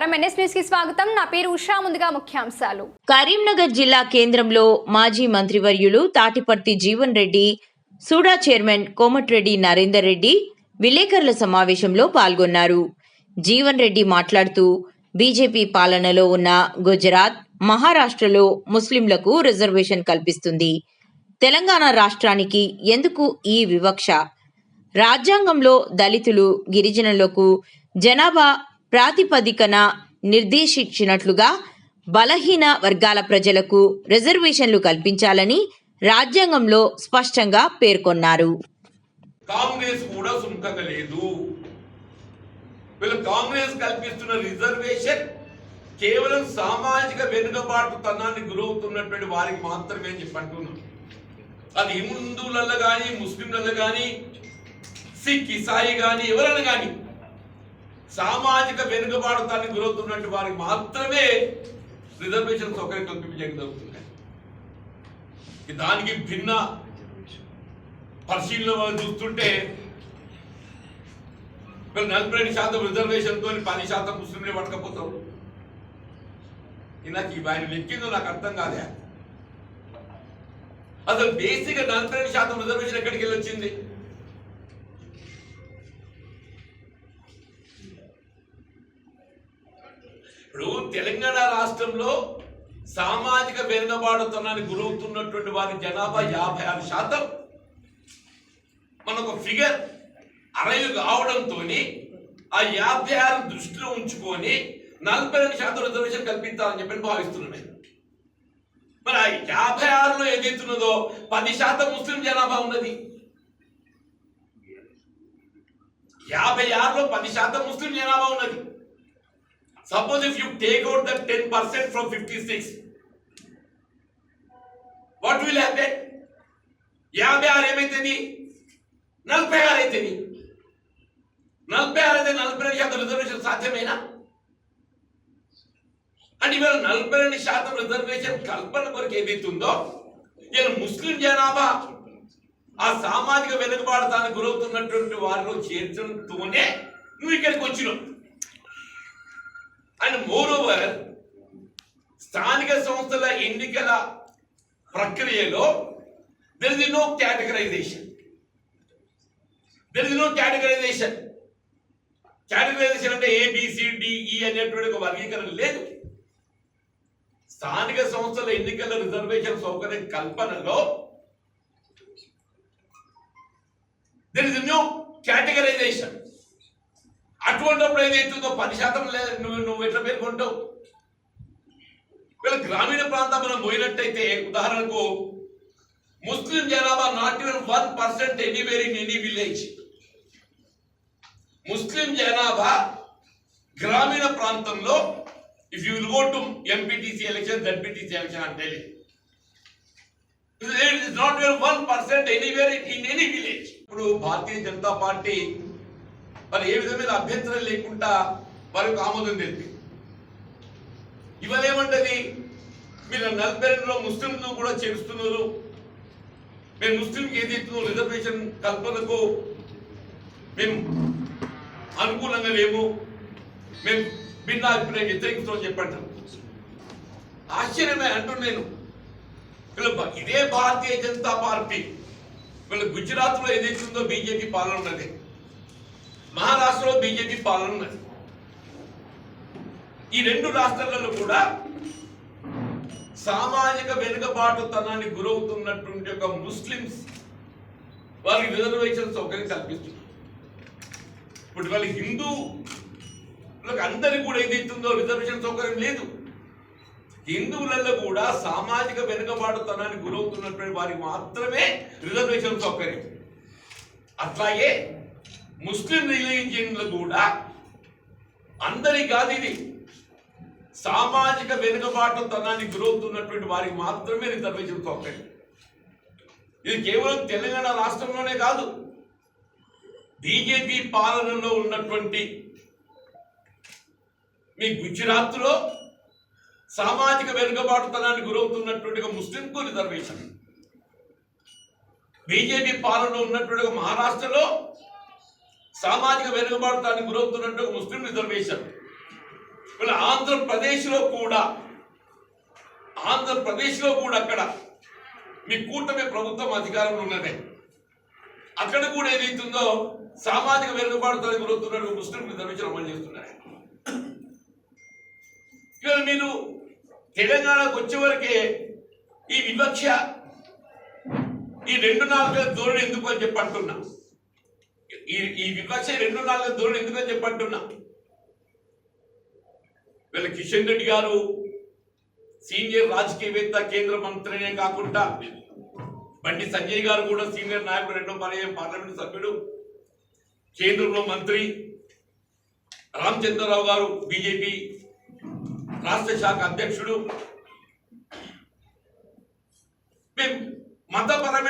నమస్కారం. కి స్వాగతం. నా పేరు ఉషా. ముందుగా ముఖ్యాంశాలు. కరీంనగర్ జిల్లా కేంద్రంలో మాజీ మంత్రివర్యులు తాటిపర్తి జీవన్ రెడ్డి సూడా చైర్మన్ కోమటిరెడ్డి నరేందర్ రెడ్డి విలేకరుల సమావేశంలో పాల్గొన్నారు. జీవన్ రెడ్డి మాట్లాడుతూ బీజేపీ పాలనలో ఉన్న గుజరాత్ మహారాష్ట్రలో ముస్లింలకు రిజర్వేషన్ కల్పిస్తుంది. తెలంగాణ రాష్ట్రానికి ఎందుకు ఈ వివక్ష? రాజ్యాంగంలో దళితులు గిరిజనులకు జనాభా ప్రాతిపదికన నిర్దేశించినట్లుగా బలహీన వర్గాల ప్రజలకు రిజర్వేషన్లు కల్పించాలని రాజ్యాంగంలో స్పష్టంగా పేర్కొన్నారు. కాంగ్రెస్ కూడా సుముఖంగా లేదు. వీళ్ళు కాంగ్రెస్ కల్పిస్తున్న రిజర్వేషన్ కేవలం సామాజిక వెనుకబాటుతనాన్ని గురవుతున్నటువంటి వారికి మాత్రమే అని అది హిందువులలో కానీ ముస్లింలలో కానీ సిక్ ఇసాయి కానీ ఎవరైనా కానీ సామాజిక వెనుకబాటుతానికి గురవుతున్నటువంటి వారికి మాత్రమే రిజర్వేషన్ సౌకర్యం కల్పించడం జరుగుతున్నాయి దానికి భిన్న పరిశీలన చూస్తుంటే వీళ్ళు నలభై రెండు శాతం రిజర్వేషన్తో పది శాతం ముస్లింలే పట్టకపోతారు. నాకు ఈ ఆయన లెక్కిందో నాకు అర్థం కాదే. అసలు బేసిక్ నలభై రెండు శాతం రిజర్వేషన్ ఎక్కడికి వెళ్ళి వచ్చింది ఇప్పుడు తెలంగాణ రాష్ట్రంలో సామాజిక వెనుకబాటుతనానికి గురవుతున్నటువంటి వారి జనాభా యాభై ఆరు శాతం మనకు ఫిగర్ అరవై కావడంతో ఆ యాభై ఆరు దృష్టిలో ఉంచుకొని నలభై రెండు శాతం రిజర్వేషన్ కల్పించాలని చెప్పి భావిస్తున్నాను. మరి ఆ యాభై ఆరులో ఏదైతున్నదో పది శాతం ముస్లిం జనాభా ఉన్నది. యాభై ఆరులో పది శాతం ముస్లిం జనాభా ఉన్నది. Suppose if you take out the ten percent from fifty six what will happen యాభై ఆరు ఏమైతుంది? నలభై ఆరు అవుతుంది. నలభై ఆరు అయితే నలభై రెండు శాతం రిజర్వేషన్ సాధ్యమేనా? అంటే ఇవాళ నలభై రెండు శాతం రిజర్వేషన్ కల్పన కొరకు ఏదైతుందో ఇలా ముస్లిం జనాభా ఆ సామాజిక వెనుకబాటుతానికి గురవుతున్నటువంటి వారిలో చేర్చడంతోనే నువ్వు ఇక్కడికి వచ్చినావు. అండ్ మోర్ ఓవర్ స్థానిక సంస్థల ఎన్నికల ప్రక్రియలో there is no categorization there is no categorization categorization అంటే A B C D E e అనేటువంటి ఒక వర్గీకరణ లేదు. స్థానిక సంస్థల ఎన్నికల రిజర్వేషన్ సౌకర్యం కల్పనలో దెర్ ఇస్ నో కేటగరైజేషన్ అటువంటిప్పుడు ఏదైతుందో పది శాతం లేదు నువ్వు నువ్వు ఎట్లా పేర్కొంటావు? వీళ్ళ గ్రామీణ ప్రాంతం మనం పోయినట్టయితే ఉదాహరణకు ముస్లిం జనాభా not even one percent anywhere in any village. ముస్లిం జనాభా గ్రామీణ ప్రాంతంలో if you will go to MPTC election ZPTC election అంటే it is not one percent anywhere in any village ఇప్పుడు భారతీయ జనతా పార్టీ మరి ఏ విధమైన అభ్యంతరం లేకుండా వారికి ఆమోదం తెలిపి. ఇవాళ మీరు నలభై రెండులో ముస్లింలు కూడా చేరుస్తున్నారు. మేము ముస్లింకి ఏది రిజర్వేషన్ కల్పనకు మేము అనుకూలంగా లేము. మేము భిన్న అభిప్రాయం వ్యతిరేకిస్తామని చెప్పంటాం ఆశ్చర్యమే అంటున్నాను నేను. వీళ్ళ ఇదే భారతీయ జనతా పార్టీ. వీళ్ళ గుజరాత్లో ఏదైతుందో బీజేపీ పాలన ఉన్నది. మహారాష్ట్రలో బీజేపీ పాలన ఉన్నది. ఈ రెండు రాష్ట్రాలలో కూడా సామాజిక వెనుకబాటుతనానికి గురవుతున్నటువంటి ఒక ముస్లిమ్స్ వాళ్ళకి రిజర్వేషన్ సౌకర్యం కల్పిస్తున్నారు. ఇప్పుడు వాళ్ళ హిందువులకు అందరికి కూడా ఏదైతుందో రిజర్వేషన్ సౌకర్యం లేదు. హిందువులలో కూడా సామాజిక వెనుకబాటుతనానికి గురవుతున్నటువంటి వారికి మాత్రమే రిజర్వేషన్ సౌకర్యం. అట్లాగే ముస్లిం రిలీజియన్లు కూడా అందరి కాదు ఇది. సామాజిక వెనుకబాటుతనానికి గురవుతున్నటువంటి వారికి మాత్రమే రిజర్వేషన్ సౌకర్యం ఇది కేవలం తెలంగాణ రాష్ట్రంలోనే కాదు బీజేపీ పాలనలో ఉన్నటువంటి మీ గుజరాత్లో సామాజిక వెనుకబాటుతనానికి గురవుతున్నటువంటి ఒక ముస్లింకు రిజర్వేషన్. బీజేపీ పాలనలో ఉన్నటువంటి మహారాష్ట్రలో సామాజిక వెనుకబాటుతాన్ని గురవుతున్నట్టు ఒక ముస్లిం రిజర్వేషన్. ఇప్పుడు ఆంధ్రప్రదేశ్లో కూడా ఆంధ్రప్రదేశ్లో కూడా అక్కడ మీ కూటమి ప్రభుత్వం అధికారంలో ఉన్నదే. అక్కడ కూడా ఏదైతుందో సామాజిక వెనుకబాటుతాన్ని గురవుతున్నట్టు ముస్లిం రిజర్వేషన్ అమలు చేస్తున్నారు. ఇవాళ మీరు తెలంగాణకు వచ్చే వరకే ఈ వివక్ష ఈ రెండు నాలుగు ధోరణి ఎందుకు అని చెప్పి అంటున్నా. ఈ ఈ వివక్ష రెండు నాలుగు ధోరణి ఎందుకని చెప్పంటున్నా? వీళ్ళ కిషన్ రెడ్డి గారు సీనియర్ రాజకీయవేత్త కేంద్ర మంత్రినే కాకుండా బండి సంజయ్ గారు కూడా సీనియర్ నాయకుడు రెండో పర్యాయం పార్లమెంట్ సభ్యుడు కేంద్రంలో మంత్రి రామచంద్రరావు గారు బీజేపీ రాష్ట్ర శాఖ అధ్యక్షుడు. మేము మతపరమైన